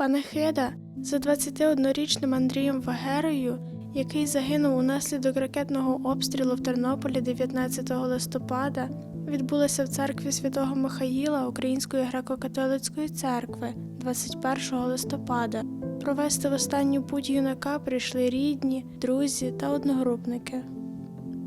Панихида за 21-річним Андрієм Вагерою, який загинув унаслідок ракетного обстрілу в Тернополі 19 листопада, відбулася в церкві святого Михаїла Української греко-католицької церкви 21 листопада. Провести в останню путь юнака прийшли рідні, друзі та одногрупники.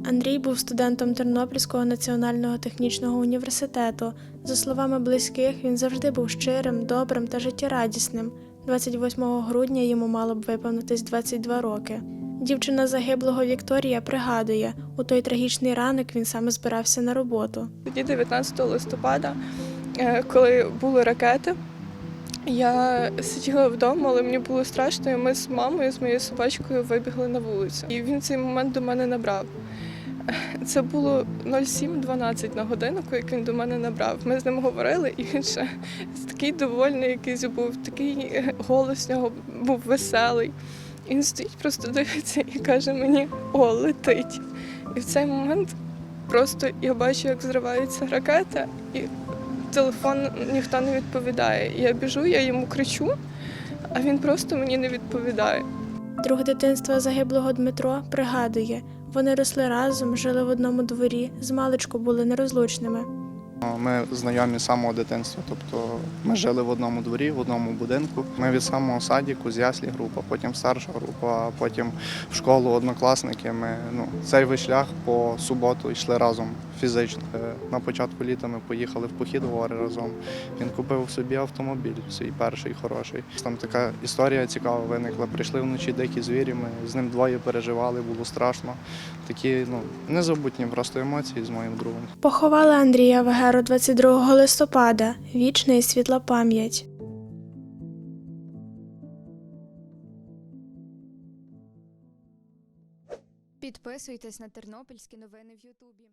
Андрій був студентом Тернопільського національного технічного університету. За словами близьких, він завжди був щирим, добрим та життєрадісним. 28 грудня йому мало б виповнитись 22 роки. Дівчина загиблого Вікторія пригадує, у той трагічний ранок він саме збирався на роботу. Тоді 19 листопада, е, коли були ракети, я сиділа вдома, але мені було страшно, і ми з мамою, з моєю собачкою вибігли на вулицю. І він цей момент до мене набрав. Це було 07.12 на годинку, як він до мене набрав. Ми з ним говорили, і він ще такий довольний якийсь був, такий е, голос нього був веселий. І Він стоїть, просто дивиться і каже мені: О, летить. І в цей момент просто я бачу, як зривається ракета, і телефон ніхто не відповідає. Я біжу, я йому кричу, а він просто мені не відповідає. Друг дитинства загиблого Дмитро пригадує, вони росли разом, жили в одному дворі, з маличку були нерозлучними. Ми знайомі з самого дитинства, тобто ми жили в одному дворі, в одному будинку. Ми від самого садіку, з яслі група, потім старша група, потім в школу однокласники. Ми ну, цей весь шлях по суботу йшли разом фізично. На початку літа ми поїхали в похід в гори разом. Він купив собі автомобіль, свій перший хороший. Там така історія цікава виникла. Прийшли вночі дикі звірі. Ми з ним двоє переживали, було страшно. Такі ну незабутні просто емоції з моїм другом. Поховали Андрія Вегеру 22 листопада. Вічна і світла пам'ять. Підписуйтесь на тернопільські новини в Ютубі.